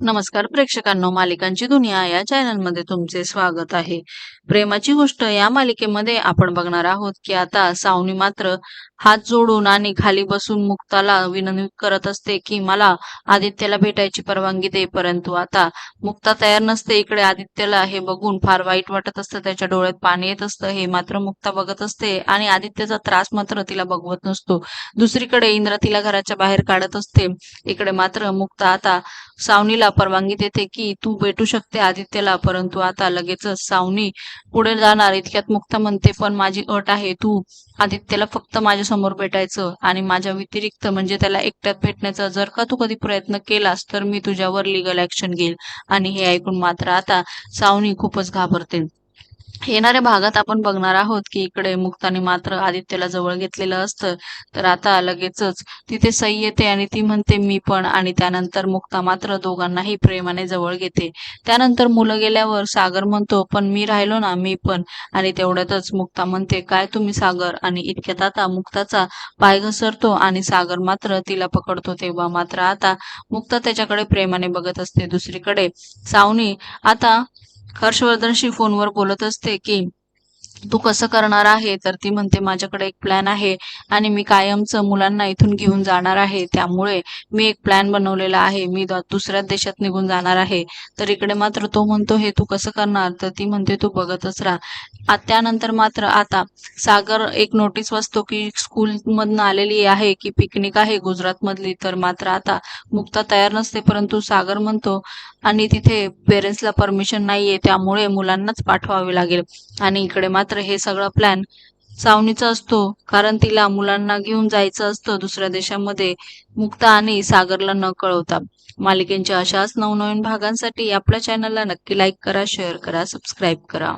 नमस्कार प्रेक्षकांनो मालिकांची दुनिया या चॅनलमध्ये तुमचे स्वागत आहे. प्रेमाची गोष्ट या मालिकेमध्ये आपण बघणार आहोत की आता सावनी मात्र हात जोडून आणि खाली बसून मुक्ताला विनंती करत असते की मला आदित्यला भेटायची परवानगी दे. परंतु आता मुक्ता तयार नसते. इकडे आदित्यला हे बघून फार वाईट वाटत असतं. त्याच्या डोळ्यात पाणी येत असतं. हे मात्र मुक्ता बघत असते आणि आदित्यचा त्रास मात्र तिला बघवत नसतो. दुसरीकडे इंद्र तिला घराच्या बाहेर काढत असते. इकडे मात्र मुक्ता आता सावनीला परवानगी देते की तू भेटू शकते आदित्यला परंतु आता लगेचच सावनी पुढे जाणार. इतक्यात मुक्ता म्हणते पण माझी अट आहे तू आदित्यला फक्त माझ्यासमोर भेटायचं आणि माझ्या व्यतिरिक्त म्हणजे त्याला एकट्यात भेटण्याचा जर का तू कधी प्रयत्न केलास तर मी तुझ्यावर लिगल ऍक्शन घेईल. आणि हे ऐकून मात्र आता सावनी खूपच घाबरते. येणाऱ्या भागात आपण बघणार आहोत की इकडे मुक्ताने मात्र आदित्यला जवळ घेतलेलं असतं. तर आता लगेचच तिथे सई येते आणि ती म्हणते मी पण. आणि त्यानंतर मुक्ता मात्र दोघांनाही प्रेमाने जवळ घेते. त्यानंतर मुलं गेल्यावर सागर म्हणतो पण मी राहिलो ना मी पण. आणि तेवढ्यातच मुक्ता म्हणते काय तुम्ही सागर? आणि इतक्यात आता मुक्ताचा पाय घसरतो आणि सागर मात्र तिला पकडतो. तेव्हा मात्र आता मुक्ता त्याच्याकडे प्रेमाने बघत असते. दुसरीकडे सावनी आता हर्षवर्धनशी फोनवर बोलत असते की तू कसं करणार आहे? तर ती म्हणते माझ्याकडे एक प्लॅन आहे आणि मी कायमचं मुलांना इथून घेऊन जाणार आहे. त्यामुळे मी एक प्लॅन बनवलेला आहे. मी दुसऱ्या दुसऱ्याच देशात निघून जाणार आहे. तर इकडे मात्र तो म्हणतो हे तू कसं करणार? तर ती म्हणते तू बघतच राहा. त्यानंतर मात्र आता सागर एक नोटीस वाचतो की स्कूलमधनं आलेली आहे की पिकनिक आहे गुजरातमधली. तर मात्र आता मुक्ता तयार नसते परंतु सागर म्हणतो आणि तिथे पेरेंट्सला परमिशन नाहीये त्यामुळे मुलांनाच पाठवावे लागेल. आणि इकडे मात्र मात्र हे सगळं प्लॅन सावनीचा असतो. कारण तिला मुलांना घेऊन जायचं असतं दुसऱ्या देशामध्ये मुक्ता आणि सागरला न कळवता. मालिकेंच्या अशाच नवनवीन भागांसाठी आपल्या चॅनलला नक्की लाईक करा शेअर करा सबस्क्राईब करा.